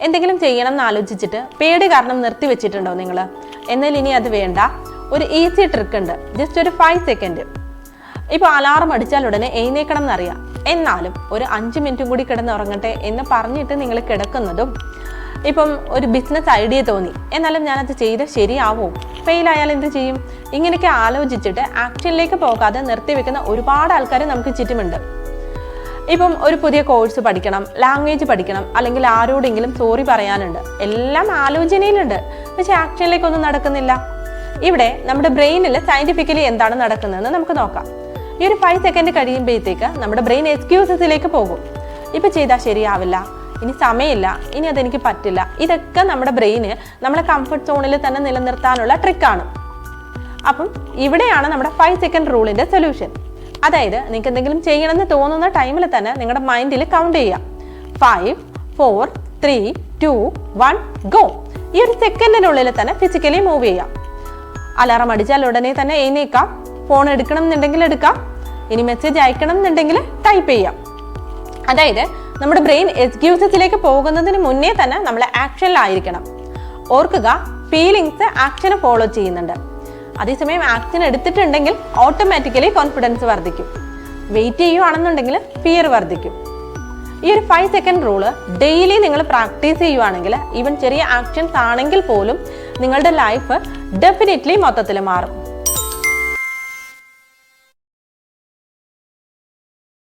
എന്തെങ്കിലും ചെയ്യണം എന്ന് ആലോചിച്ചിട്ട് പേടി കാരണം നിർത്തി വെച്ചിട്ടുണ്ടോ നിങ്ങൾ എന്നാൽ ഇനി അത് വേണ്ട. ഒരു ഈസി ട്രിക്ക് ഉണ്ട്. ജസ്റ്റ് ഒരു ഫൈവ് സെക്കൻഡ് ഇപ്പോൾ അലാറം അടിച്ചാൽ ഉടനെ എഴുന്നേക്കണം എന്നറിയാം. എന്നാലും ഒരു അഞ്ച് മിനിറ്റും കൂടി കിടന്ന് ഉറങ്ങട്ടെ എന്ന് പറഞ്ഞിട്ട് നിങ്ങൾ കിടക്കുന്നതും ഇപ്പം ഒരു ബിസിനസ് ഐഡിയ തോന്നി. എന്നാലും ഞാനത് ചെയ്ത് ശരിയാവോ. ഫെയിൽ ആയാൽ എന്ത് ചെയ്യും? ഇങ്ങനെയൊക്കെ ആലോചിച്ചിട്ട് ആക്ഷനിലേക്ക് പോകാതെ നിർത്തിവെക്കുന്ന ഒരുപാട് ആൾക്കാർ നമുക്ക് ചുറ്റുമുണ്ട്. ഇപ്പം ഒരു പുതിയ കോഴ്സ് പഠിക്കണം ലാംഗ്വേജ് പഠിക്കണം അല്ലെങ്കിൽ ആരോടെങ്കിലും സോറി പറയാനുണ്ട്. എല്ലാം ആലോചനയിലുണ്ട്. പക്ഷേ ആക്ഷനിലേക്കൊന്നും നടക്കുന്നില്ല. ഇവിടെ നമ്മുടെ ബ്രെയിനിൽ സയന്റിഫിക്കലി എന്താണ് നടക്കുന്നതെന്ന് നമുക്ക് നോക്കാം. ഈ ഒരു ഫൈവ് സെക്കൻഡ് കഴിയുമ്പോഴത്തേക്ക് നമ്മുടെ ബ്രെയിൻ എക്സ്ക്യൂസസിലേക്ക് പോകും. ഇപ്പം ചെയ്താൽ ശരിയാവില്ല ഇനി സമയമില്ല ഇനി അതെനിക്ക് പറ്റില്ല. ഇതൊക്കെ നമ്മുടെ ബ്രെയിന് നമ്മളെ കംഫർട്ട് സോണിൽ തന്നെ നിലനിർത്താനുള്ള ട്രിക്കാണ് അപ്പം ഇവിടെയാണ് നമ്മുടെ ഫൈവ് സെക്കൻഡ് റൂളിന്റെ സൊല്യൂഷൻ അതായത് നിങ്ങൾക്ക് എന്തെങ്കിലും ചെയ്യണമെന്ന് തോന്നുന്ന ടൈമിൽ തന്നെ നിങ്ങളുടെ മൈൻഡിൽ കൗണ്ട് ചെയ്യുക five four three two one go ഈ ഒരു സെക്കൻഡിനുള്ളിൽ തന്നെ ഫിസിക്കലി മൂവ് ചെയ്യാം. അലാറം അടിച്ചാൽ ഉടനെ തന്നെ എഴുന്നേക്കാം. ഫോൺ എടുക്കണം എന്നുണ്ടെങ്കിൽ എടുക്കാം. ഇനി മെസ്സേജ് അയക്കണം എന്നുണ്ടെങ്കിൽ ടൈപ്പ് ചെയ്യാം. അതായത് നമ്മുടെ ബ്രെയിൻ എക്സ്ക്യൂസസിലേക്ക് പോകുന്നതിന് മുന്നേ തന്നെ നമ്മൾ ആക്ഷനിലായിരിക്കണം ഓർക്കുക ഫീലിങ്സ് ആക്ഷനെ ഫോളോ ചെയ്യുന്നുണ്ട്. അതേസമയം ആക്ഷൻ എടുത്തിട്ടുണ്ടെങ്കിൽ ഓട്ടോമാറ്റിക്കലി കോൺഫിഡൻസ് വർദ്ധിക്കും. വെയിറ്റ് ചെയ്യുവാണെന്നുണ്ടെങ്കിൽ ഫിയർ വർദ്ധിക്കും. ഈ ഒരു ഫൈവ് സെക്കൻഡ് റൂൾ ഡെയിലി നിങ്ങൾ പ്രാക്ടീസ് ചെയ്യുവാണെങ്കിൽ ഈവൻ ചെറിയ ആക്ഷൻസ് ആണെങ്കിൽ പോലും നിങ്ങളുടെ ലൈഫ് ഡെഫിനറ്റ്ലി മൊത്തത്തിൽ മാറും.